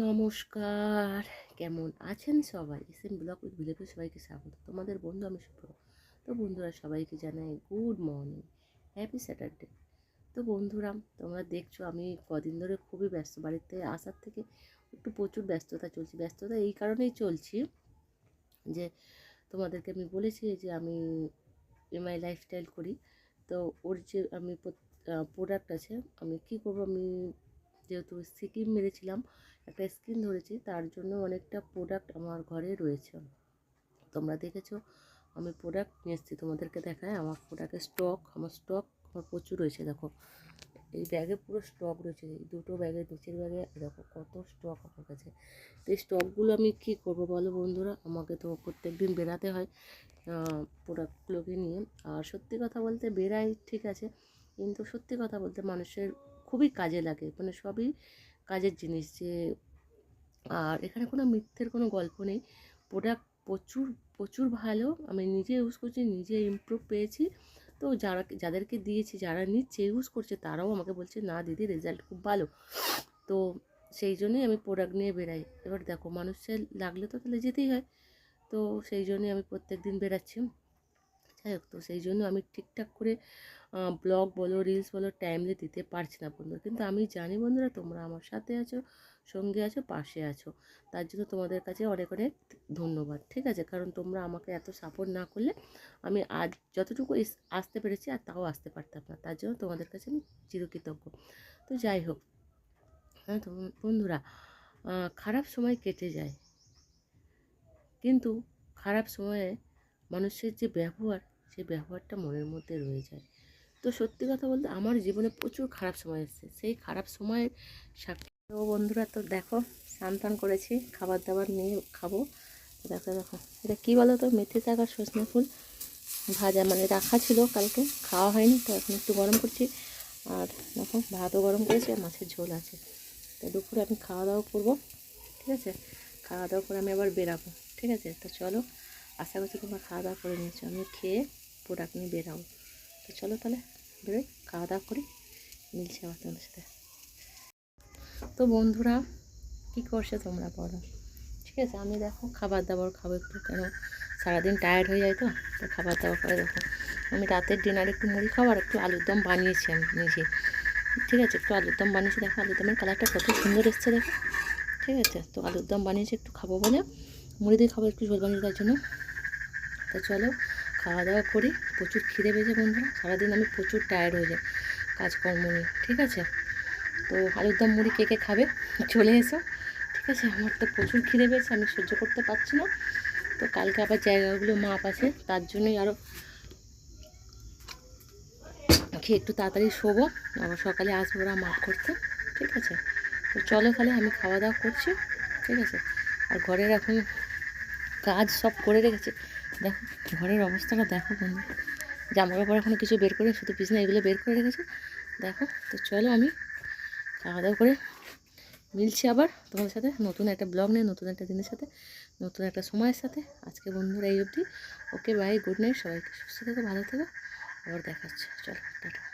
নমস্কার। কেমন আছেন সবাই? এস এম ব্লগ উইথ ভিলেজে সবাইকে স্বাগত। তোমাদের বন্ধু আমি শুভ তো বন্ধুরা, সবাইকে জানাই গুড মর্নিং হ্যাপি স্যাটারডে তো বন্ধুরা, তোমরা দেখছ আমি কদিন ধরে খুবই ব্যস্ত বাড়িতে। আসার থেকে একটু প্রচুর ব্যস্ততা চলছে। ব্যস্ততা এই কারণেই চলছি যে তোমাদেরকে আমি বলেছি যে আমি এমআই লাইফস্টাইল করি। তো ওর যে আমি প্রোডাক্ট আছে, আমি কি করব আমি যেহেতু সিকিম মেরেছিলাম, একটা স্কিন ধরেছি, তার জন্য অনেকটা প্রোডাক্ট আমার ঘরে রয়েছে। তোমরা দেখেছ, আমি প্রোডাক্ট নিয়ে এসেছি, তোমাদেরকে দেখায় আমার প্রোডাক্টের স্টক আমার স্টক আমার প্রচুর রয়েছে, দেখো। এই ব্যাগে পুরো স্টক রয়েছে, এই দুটো ব্যাগের নিচের ব্যাগে দেখো কত স্টক আমার কাছে। তো এই স্টকগুলো আমি কী করব বলো বন্ধুরা? আমাকে তো প্রত্যেক দিন বেরাতে হয় প্রোডাক্টগুলোকে নিয়ে। আর সত্যি কথা বলতে বেরাই ঠিক আছে, কিন্তু সত্যি কথা বলতে মানুষের খুবই কাজে লাগে। মানে সবই কাজের জিনিস যে, আর এখানে কোনো মিথ্যের কোনো গল্প নেই। প্রোডাক্ট প্রচুর প্রচুর ভালো। আমি নিজে ইউজ করছি, নিজে ইমপ্রুভ পেয়েছি। তো যারা, যাদেরকে দিয়েছি, যারা নিচ্ছে ইউজ করছে, তারাও আমাকে বলছে, না দিদি রেজাল্ট খুব ভালো। তো সেই জন্যই আমি প্রোডাক্ট নিয়ে বেরাই এবার দেখো, মানুষের লাগলে তো তাহলে যেতেই হয়। তো সেই জন্যই আমি প্রত্যেক দিন বেরাচ্ছি যাই হোক তো সেই জন্য আমি ঠিকঠাক করে ব্লগ বলো রিলস বলো টাইমলি দিতে পারছি না বন্ধুরা কিন্তু আমি জানি বন্ধুরা, তোমরা আমার সাথে আছো, সঙ্গে আছো, পাশে আছো। তার জন্য তোমাদের কাছে অনেক অনেক ধন্যবাদ, ঠিক আছে? কারণ তোমরা আমাকে এত সাপোর্ট না করলে আমি আজ যতটুকু আসতে পেরেছি আর তাও আসতে পারতাম না। তার জন্য তোমাদের কাছে আমি চিরকৃতজ্ঞ। তো যাই হোক হ্যাঁ তো বন্ধুরা খারাপ সময় কেটে যায়। কিন্তু খারাপ সময়ে মানুষের যে ব্যবহার সেই ব্যবহারটা মনের মধ্যে রয়ে যায়। তো সত্যি কথা বলতে আমার জীবনে প্রচুর খারাপ সময় এসেছে। সেই খারাপ সময়ের সাক্ষী বন্ধুরা তো দেখো, স্নান টান করেছি খাবার দাবার নিয়ে খাব। দেখো দেখো, এটা কী বলো তো মেথি শাক আর সজনে ফুল ভাজা মানে রাখা ছিল কালকে, খাওয়া হয়নি, তো এখন একটু গরম করছি। আর দেখো, ভাতও গরম করেছি আর মাছের ঝোল আছে। তো দুপুরে আমি খাওয়া দাওয়া করব, ঠিক আছে? খাওয়া দাওয়া করে আমি আবার বেরাবো, ঠিক আছে? তো চলো, আশা করছি তোমরা খাওয়া দাওয়া করে নিয়েছো। আমি খেয়ে প্রোডাক্ট নিয়ে বেরাবো তো চলো তাহলে বেরোই, খাওয়া দাওয়া করি, মিলছে আবার তোমাদের সাথে। তো বন্ধুরা, কী করছে তোমরা বলো? ঠিক আছে, আমি দেখো খাবার দাবার খাব একটু, কেন সারাদিন টায়ার্ড হয়ে যায় তো তো খাবার দাবার করে দেখো। আমি রাতের ডিনার একটু মুড়ি খাবার একটু আলুর দম বানিয়েছি আমি নিজে। ঠিক আছে, একটু আলুর দম বানিয়েছি, দেখো আলুর দমের কালারটা কত সুন্দর এসছে, দেখো। ঠিক আছে, তো আলুর দম বানিয়েছি, একটু খাব বলে, মুড়ি দিয়ে খাব একটু ঝোল বানিয়ে তার জন্য। তো চলো খাওয়া দাওয়া করি। প্রচুর খিদে পেয়েছে বন্ধুরা। সারাদিন আমি প্রচুর টায়ার্ড হয়ে যাই কাজকর্ম নিয়ে, ঠিক আছে? তো আলুর দম মুড়ি কে কে খাবে? চলে এসো, ঠিক আছে? আমার তো প্রচুর খিদে পেয়েছে, আমি সহ্য করতে পারছি না। তো কালকে আবার জায়গাগুলো মাপ আছে, তার জন্যই আরও খেয়ে একটু তাড়াতাড়ি শোবো, আবার সকালে আসব ওরা মাপ করতে, ঠিক আছে? তো চলো তাহলে, আমি খাওয়া দাওয়া করছি, ঠিক আছে? আর ঘরের এখন কাজ সব করে রেখেছে। দেখো, ঘরের অবস্থাটা দেখো বন্ধু। জামা কাপড় এখনও কিছু বের করে, শুধু পিছনে এগুলো বের করে রেখেছে। দেখো, তো চলো আমি খাওয়া দাওয়া করে মিলছি আবার তোমাদের সাথে। নতুন একটা ব্লগ নিয়ে, নতুন একটা দিনের সাথে, নতুন একটা সময়ের সাথে। আজকে বন্ধুরা এই অবধি। ওকে বাই গুড নাইট সবাইকে সুস্থ থেকো, ভালো থেকো। আবার দেখাচ্ছে চলো, টাটা।